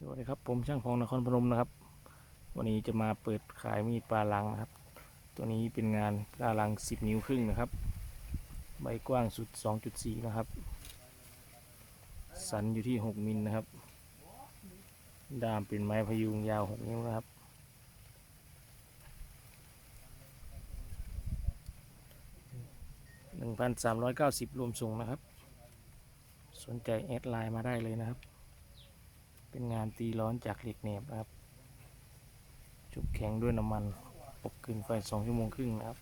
สวัสดีครับผมช่างพองนครพนมนะครับ วันนี้จะมาเปิดขายมีดปลาลังนะครับ ตัวนี้เป็นงานปลาลัง 10 นิ้วครึ่งนะครับ ใบกว้างสุด 2.4 นะครับ สันอยู่ที่ 6 มิลนะครับ ด้ามเป็นไม้พยุงยาว 6 นิ้วนะครับ 1,390 รวมส่งนะครับ สนใจแอดไลน์มาได้เลยนะครับ เป็นงานตีร้อนจากเหล็กแหนบนะครับ จุบแข็งด้วยน้ำมันอบกึ่งไฟสองชั่วโมงครึ่งนะครับ